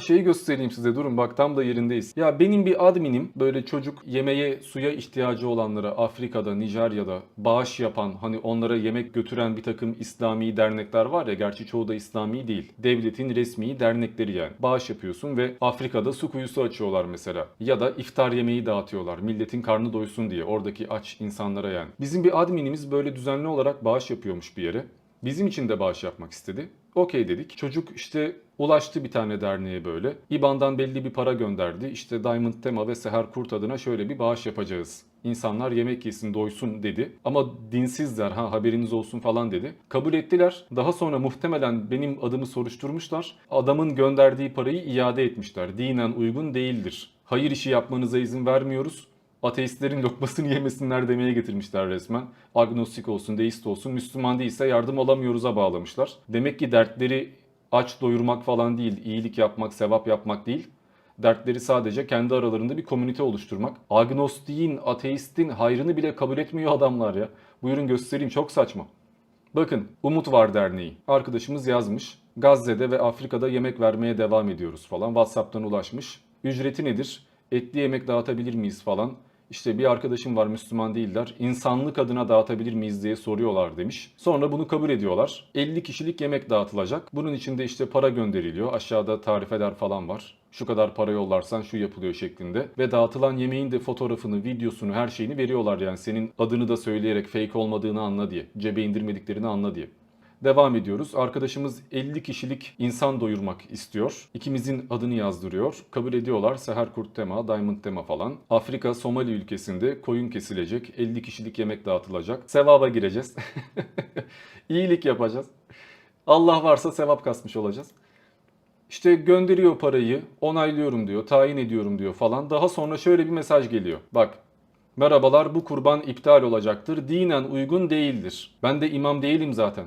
Şeyi göstereyim size durun bak tam da yerindeyiz. Ya benim bir adminim böyle çocuk yemeğe suya ihtiyacı olanlara Afrika'da, Nijerya'da bağış yapan hani onlara yemek götüren bir takım İslami dernekler var ya gerçi çoğu da İslami değil. Devletin resmi dernekleri yani. Bağış yapıyorsun ve Afrika'da su kuyusu açıyorlar mesela. Ya da iftar yemeği dağıtıyorlar. Milletin karnı doysun diye oradaki aç insanlara yani. Bizim bir adminimiz böyle düzenli olarak bağış yapıyormuş bir yere. Bizim için de bağış yapmak istedi. Okey dedik. Çocuk işte ulaştı bir tane derneğe böyle. İBAN'dan belli bir para gönderdi. İşte Diamond Tema ve Seher Kurt adına şöyle bir bağış yapacağız. İnsanlar yemek yesin, doysun dedi. Ama dinsizler ha haberiniz olsun falan dedi. Kabul ettiler. Daha sonra muhtemelen benim adımı soruşturmuşlar. Adamın gönderdiği parayı iade etmişler. Dinen uygun değildir. Hayır işi yapmanıza izin vermiyoruz ateistlerin lokmasını yemesinler demeye getirmişler resmen. Agnostik olsun, deist olsun, Müslüman değilse yardım alamıyoruz'a bağlamışlar. Demek ki dertleri aç doyurmak falan değil, iyilik yapmak, sevap yapmak değil. Dertleri sadece kendi aralarında bir komünite oluşturmak. Agnostiğin, ateistin hayrını bile kabul etmiyor adamlar ya. Buyurun göstereyim çok saçma. Bakın Umut Var Derneği. Arkadaşımız yazmış. Gazze'de ve Afrika'da yemek vermeye devam ediyoruz falan. WhatsApp'tan ulaşmış. Ücreti nedir? Etli yemek dağıtabilir miyiz falan. İşte bir arkadaşım var Müslüman değiller. İnsanlık adına dağıtabilir miyiz diye soruyorlar demiş. Sonra bunu kabul ediyorlar. 50 kişilik yemek dağıtılacak. Bunun içinde işte para gönderiliyor. Aşağıda tarifeler falan var. Şu kadar para yollarsan şu yapılıyor şeklinde. Ve dağıtılan yemeğin de fotoğrafını, videosunu, her şeyini veriyorlar yani. Senin adını da söyleyerek fake olmadığını anla diye. Cebe indirmediklerini anla diye. Devam ediyoruz. Arkadaşımız 50 kişilik insan doyurmak istiyor. İkimizin adını yazdırıyor. Kabul ediyorlar. Seher Kurt Tema, Diamond Tema falan. Afrika, Somali ülkesinde koyun kesilecek. 50 kişilik yemek dağıtılacak. Sevaba gireceğiz. İyilik yapacağız. Allah varsa sevap kasmış olacağız. İşte gönderiyor parayı, onaylıyorum diyor, tayin ediyorum diyor falan. Daha sonra şöyle bir mesaj geliyor. Bak Merhabalar bu kurban iptal olacaktır. Dinen uygun değildir. Ben de imam değilim zaten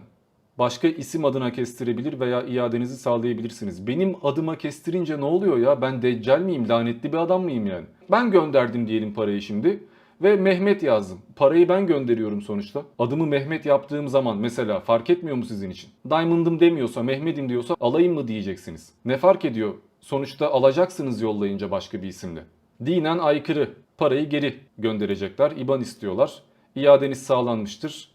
başka isim adına kestirebilir veya iadenizi sağlayabilirsiniz. Benim adıma kestirince ne oluyor ya? Ben deccal miyim? Lanetli bir adam mıyım yani? Ben gönderdim diyelim parayı şimdi ve Mehmet yazdım. Parayı ben gönderiyorum sonuçta. Adımı Mehmet yaptığım zaman mesela fark etmiyor mu sizin için? Diamond'ım demiyorsa, Mehmet'im diyorsa alayım mı diyeceksiniz. Ne fark ediyor? Sonuçta alacaksınız yollayınca başka bir isimle. Dinen aykırı. Parayı geri gönderecekler. IBAN istiyorlar. İadeniz sağlanmıştır.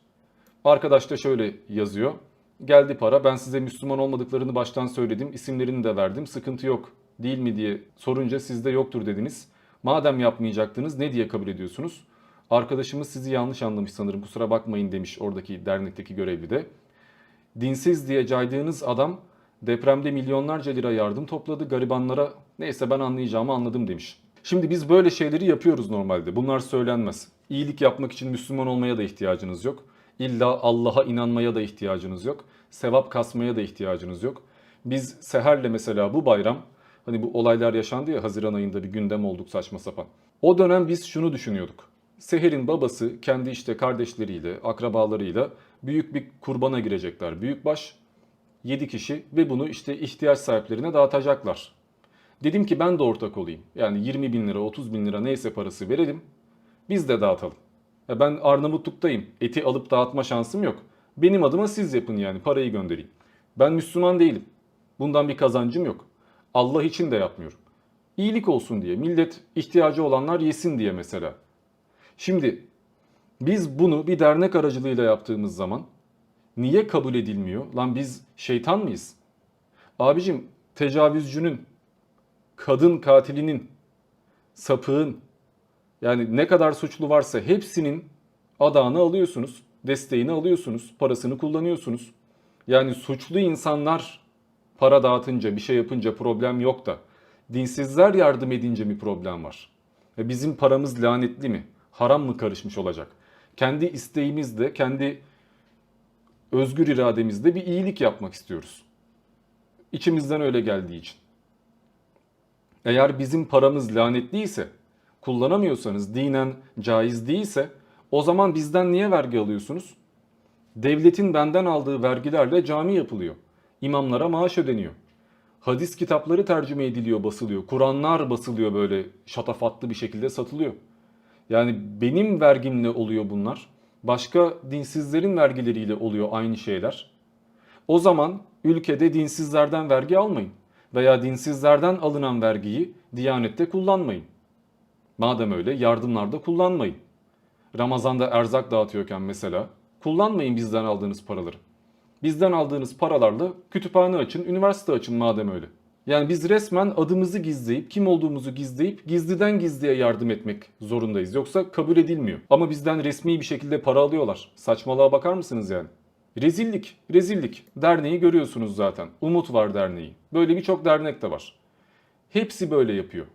Arkadaş da şöyle yazıyor. Geldi para. Ben size Müslüman olmadıklarını baştan söyledim. İsimlerini de verdim. Sıkıntı yok değil mi diye sorunca sizde yoktur dediniz. Madem yapmayacaktınız ne diye kabul ediyorsunuz? Arkadaşımız sizi yanlış anlamış sanırım kusura bakmayın demiş oradaki dernekteki görevli de. Dinsiz diye caydığınız adam depremde milyonlarca lira yardım topladı garibanlara. Neyse ben anlayacağımı anladım demiş. Şimdi biz böyle şeyleri yapıyoruz normalde. Bunlar söylenmez. İyilik yapmak için Müslüman olmaya da ihtiyacınız yok. İlla Allah'a inanmaya da ihtiyacınız yok. Sevap kasmaya da ihtiyacınız yok. Biz Seher'le mesela bu bayram hani bu olaylar yaşandı ya Haziran ayında bir gündem olduk saçma sapan. O dönem biz şunu düşünüyorduk. Seher'in babası kendi işte kardeşleriyle, akrabalarıyla büyük bir kurbana girecekler. Büyükbaş 7 kişi ve bunu işte ihtiyaç sahiplerine dağıtacaklar. Dedim ki ben de ortak olayım. Yani 20 bin lira, 30 bin lira neyse parası verelim. Biz de dağıtalım. Ya ben Arnavutluk'tayım. Eti alıp dağıtma şansım yok. Benim adıma siz yapın yani parayı göndereyim. Ben Müslüman değilim. Bundan bir kazancım yok. Allah için de yapmıyorum. İyilik olsun diye, millet ihtiyacı olanlar yesin diye mesela. Şimdi biz bunu bir dernek aracılığıyla yaptığımız zaman niye kabul edilmiyor? Lan biz şeytan mıyız? Abicim tecavüzcünün, kadın katilinin, sapığın, yani ne kadar suçlu varsa hepsinin adağını alıyorsunuz, desteğini alıyorsunuz, parasını kullanıyorsunuz. Yani suçlu insanlar para dağıtınca, bir şey yapınca problem yok da dinsizler yardım edince mi problem var? Ve bizim paramız lanetli mi? Haram mı karışmış olacak? Kendi isteğimizde, kendi özgür irademizde bir iyilik yapmak istiyoruz. İçimizden öyle geldiği için. Eğer bizim paramız lanetliyse kullanamıyorsanız, dinen caiz değilse o zaman bizden niye vergi alıyorsunuz? Devletin benden aldığı vergilerle cami yapılıyor. İmamlara maaş ödeniyor. Hadis kitapları tercüme ediliyor, basılıyor. Kur'anlar basılıyor böyle şatafatlı bir şekilde satılıyor. Yani benim vergimle oluyor bunlar. Başka dinsizlerin vergileriyle oluyor aynı şeyler. O zaman ülkede dinsizlerden vergi almayın. veya dinsizlerden alınan vergiyi Diyanette kullanmayın. Madem öyle yardımlarda kullanmayın. Ramazan'da erzak dağıtıyorken mesela kullanmayın bizden aldığınız paraları. Bizden aldığınız paralarla kütüphane açın, üniversite açın madem öyle. Yani biz resmen adımızı gizleyip, kim olduğumuzu gizleyip gizliden gizliye yardım etmek zorundayız. Yoksa kabul edilmiyor. Ama bizden resmi bir şekilde para alıyorlar. Saçmalığa bakar mısınız yani? Rezillik, rezillik. Derneği görüyorsunuz zaten. Umut var derneği. Böyle birçok dernek de var. Hepsi böyle yapıyor.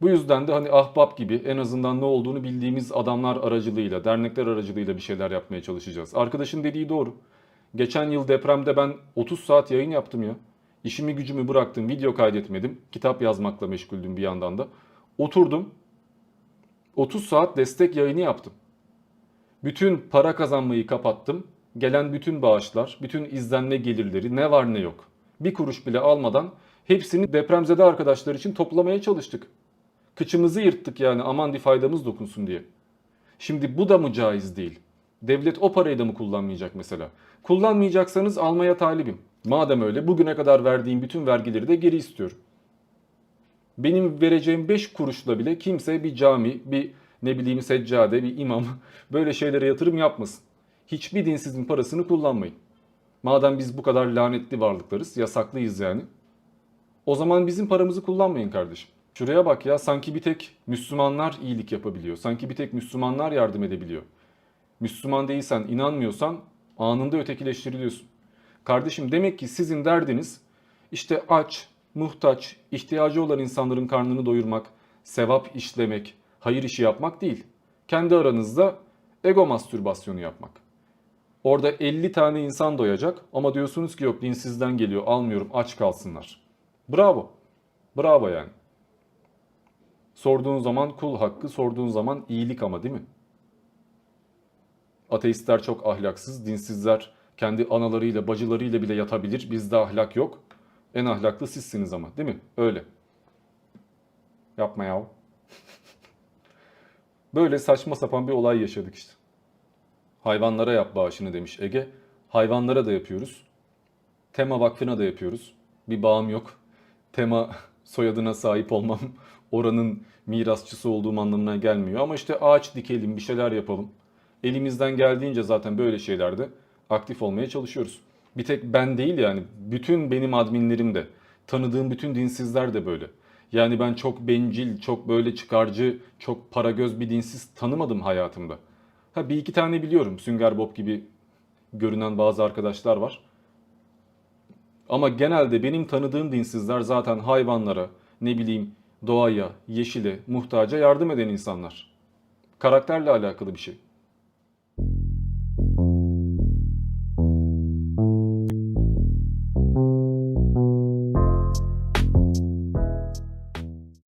Bu yüzden de hani ahbap gibi en azından ne olduğunu bildiğimiz adamlar aracılığıyla, dernekler aracılığıyla bir şeyler yapmaya çalışacağız. Arkadaşın dediği doğru. Geçen yıl depremde ben 30 saat yayın yaptım ya. İşimi gücümü bıraktım, video kaydetmedim. Kitap yazmakla meşguldüm bir yandan da. Oturdum. 30 saat destek yayını yaptım. Bütün para kazanmayı kapattım. Gelen bütün bağışlar, bütün izlenme gelirleri ne var ne yok. Bir kuruş bile almadan hepsini depremzede arkadaşlar için toplamaya çalıştık. Kıçımızı yırttık yani aman bir faydamız dokunsun diye. Şimdi bu da mı caiz değil? Devlet o parayı da mı kullanmayacak mesela? Kullanmayacaksanız almaya talibim. Madem öyle bugüne kadar verdiğim bütün vergileri de geri istiyorum. Benim vereceğim 5 kuruşla bile kimse bir cami, bir ne bileyim seccade, bir imam böyle şeylere yatırım yapmasın. Hiçbir dinsizin parasını kullanmayın. Madem biz bu kadar lanetli varlıklarız, yasaklıyız yani. O zaman bizim paramızı kullanmayın kardeşim. Şuraya bak ya sanki bir tek Müslümanlar iyilik yapabiliyor. Sanki bir tek Müslümanlar yardım edebiliyor. Müslüman değilsen, inanmıyorsan anında ötekileştiriliyorsun. Kardeşim demek ki sizin derdiniz işte aç, muhtaç, ihtiyacı olan insanların karnını doyurmak, sevap işlemek, hayır işi yapmak değil. Kendi aranızda ego mastürbasyonu yapmak. Orada 50 tane insan doyacak ama diyorsunuz ki yok dinsizden geliyor almıyorum aç kalsınlar. Bravo. Bravo yani. Sorduğun zaman kul hakkı, sorduğun zaman iyilik ama değil mi? Ateistler çok ahlaksız, dinsizler kendi analarıyla, bacılarıyla bile yatabilir. Bizde ahlak yok. En ahlaklı sizsiniz ama değil mi? Öyle. Yapma yav. Böyle saçma sapan bir olay yaşadık işte. Hayvanlara yap bağışını demiş Ege. Hayvanlara da yapıyoruz. Tema Vakfı'na da yapıyoruz. Bir bağım yok. Tema soyadına sahip olmam oranın mirasçısı olduğum anlamına gelmiyor. Ama işte ağaç dikelim, bir şeyler yapalım. Elimizden geldiğince zaten böyle şeylerde aktif olmaya çalışıyoruz. Bir tek ben değil yani bütün benim adminlerim de tanıdığım bütün dinsizler de böyle. Yani ben çok bencil, çok böyle çıkarcı, çok para göz bir dinsiz tanımadım hayatımda. Ha bir iki tane biliyorum. Sünger Bob gibi görünen bazı arkadaşlar var. Ama genelde benim tanıdığım dinsizler zaten hayvanlara, ne bileyim doğaya, yeşile, muhtaca yardım eden insanlar. Karakterle alakalı bir şey.